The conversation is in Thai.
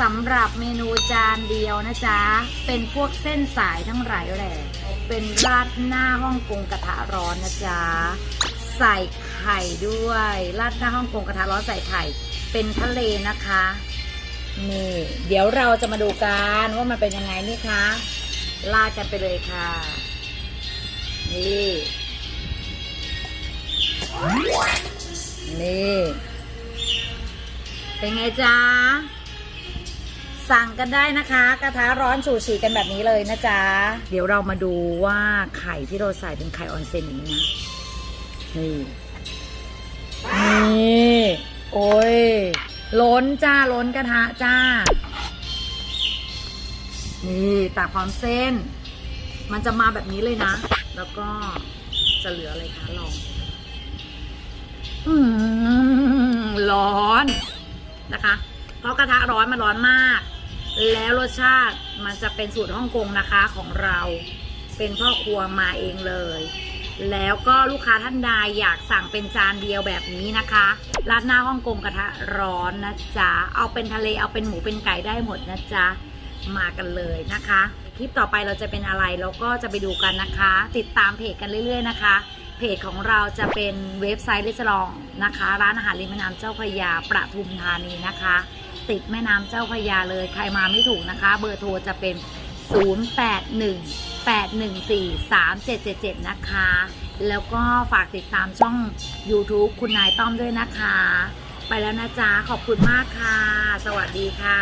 สำหรับเมนูจานเดียวนะจ๊ะ เป็นพวกเส้นสายทั้งหลายแหละเป็นราดหน้าฮ่องกงกระทะร้อนนะจ๊ะ ใส่ไข่ด้วย ราดหน้าฮ่องกงกระทะร้อนใส่ไข่ เป็นทะเลนะคะ นี่ เดี๋ยวเราจะมาดูกันว่ามันเป็นยังไงนี่คะลาดกันไปเลยค่ะ นี่ นี่ เป็นไงจ๊ะ สั่งกันได้นะคะ กระทะร้อนฉูฉีกันแบบนี้เลยนะจ๊ะ เดี๋ยวเรามาดูว่าไข่ที่เราใส่เป็นไข่ออนเซนอย่างนี้นะ นี่ นี่ โอ้ย ล้นจ้า ล้นกระทะจ้า นี่ตักพร้อมเส้น มันจะมาแบบนี้เลยนะ แล้วก็จะเหลืออะไรคะลองอืมร้อนนะคะ เพราะกระทะร้อนมันร้อนมาก แล้วรสชาติมันจะเป็นสูตรฮ่องกงนะคะของเราเป็นพ่อครัวมาเองเลย แล้วก็ลูกค้าท่านใดอยากสั่งเป็นจานเดียวแบบนี้นะคะราดหน้าฮ่องกงกระทะร้อนนะจ๊ะเอาเป็นทะเลเอาเป็นหมูเป็นไก่ได้หมดนะจ๊ะมากันเลยนะคะ คลิปต่อไปเราจะเป็นอะไรเราก็จะไปดูกันนะคะ ติดตามเพจกันเรื่อย ๆ นะคะเพจของเราจะเป็นเว็บไซต์รีสลองนะคะ ร้านอาหารริมแม่น้ำเจ้าพระยาประทุมธานีนะคะ ติดแม่น้ำเจ้าพระยาเลย ใครมาไม่ถูกนะคะ เบอร์โทรจะเป็น 0818143777 นะคะ แล้วก็ฝากติดตามช่อง YouTube คุณนายต้อมด้วยนะคะ ไปแล้วนะจ๊ะ ขอบคุณมากค่ะ สวัสดีค่ะ